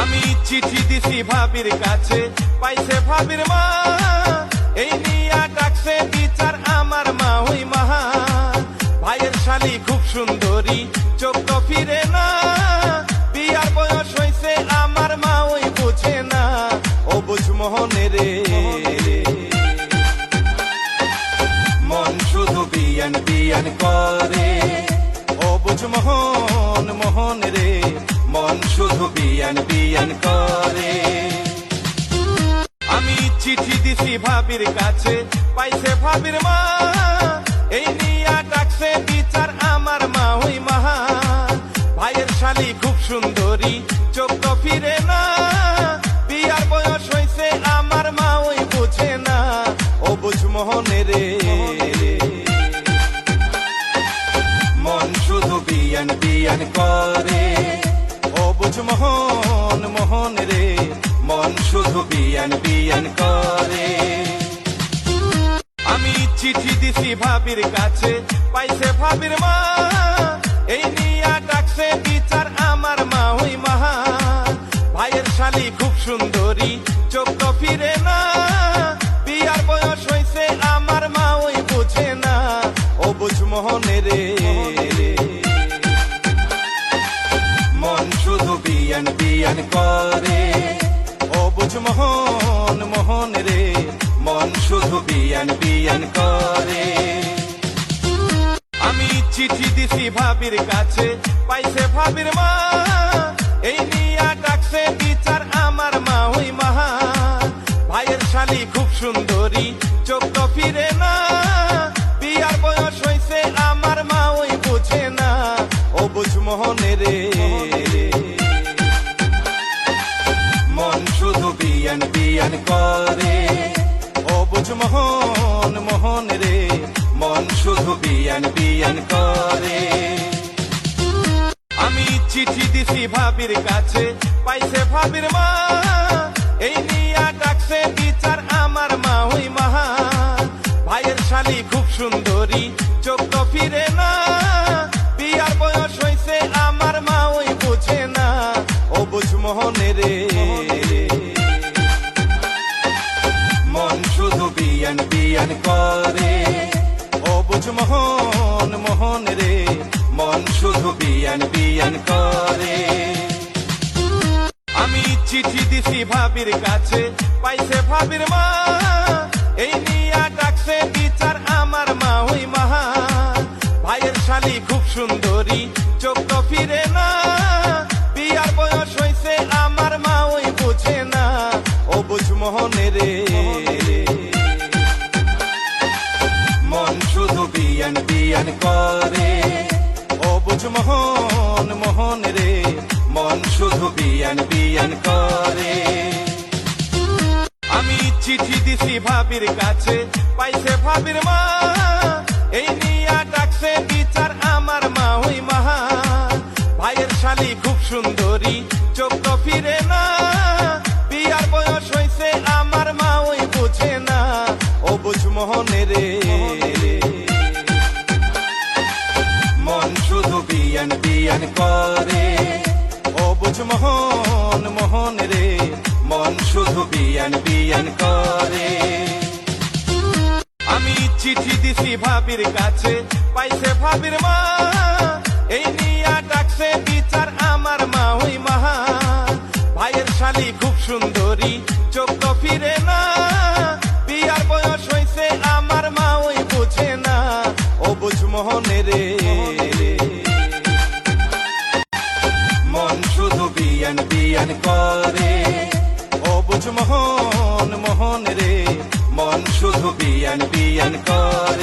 আমি চিঠি দিছি ভাবির কাছে, পাইছে ভাবির মা। এই নিয়া ডাকছে বিচার আমার মা, ওই মাহা ভাইয়ের শালি খুব সুন্দরী, চোখ তো ফিরে না। বিয়ার বয়স হইছে, আমার মা ওই বুঝে না। ও বুঝ মোহনে রে। মন শুধু বিয়ান বিয়ান করে। বিয়ান করে। আমি চিঠি দিছি ভাবির কাছে, পাইছে ভাবির মা। এই নিয়া ডাকছে বিচার আমার মা, ওই মাহা ভাইয়ের শালি খুব সুন্দরী, চোখ তো ফিরে না। বিয়ার বয়স হইছে, আমার মা ওই বুঝে না। ও বুঝ মোহনে রে। মন শুধু বিয়ান বিয়ান করে। ও বুঝ মোহন শুধু বিয়ান বিয়ান করে। আমি চিঠি দিছি ভাবির কাছে, পাইছে ভাবির মা। এই নিয়া ডাকছে বিচার আমার মা ওই মাহা। ভাইয়ের শালি খুব সুন্দরী, চোখ তো ফিরে না। বিয়ার বয়স হইছে, আমার মা ওই বুঝে না। ও বুঝ মোহনে রে। মন শুধু বিয়ান বিয়ান করে। মোহন মোহন রে। মন শুধু বিয়ান বিয়ান করে। আমি চিঠি দিছি ভাবির কাছে, পাইছে ভাবির মা করে। বুঝ মোহন মোহন রে, মন শুধু বিয়ান বিয়ান করে। আমি চিঠি দিছি ভাবির কাছে, পাইছে ভাবির মা বিয়ান করে। বুঝ মোহন মোহন রে, মন শুধু বিয়ান বিয়ান করে। আমি চিঠি দিছি ভাবির কাছে, পাইছে ভাবির মা বিয়ান করে। বুঝ মোহন মোহন রে, মন শুধু বিয়ান বিয়ান করে। আমি চিঠি দিছি ভাবির কাছে, পাইছে ভাবির মা বিয়ান করে। ও বুঝ মোহন মোহন রে, মন শুধু বিয়ান বিয়ান করে। আমি চিঠি দিছি ভাবির কাছে, পাইছে ভাবির মা শুধু বিয়ান বিয়ান করে বুঝ মোহন মোহন রে মন শুধু বিয়ান বিয়ান করে।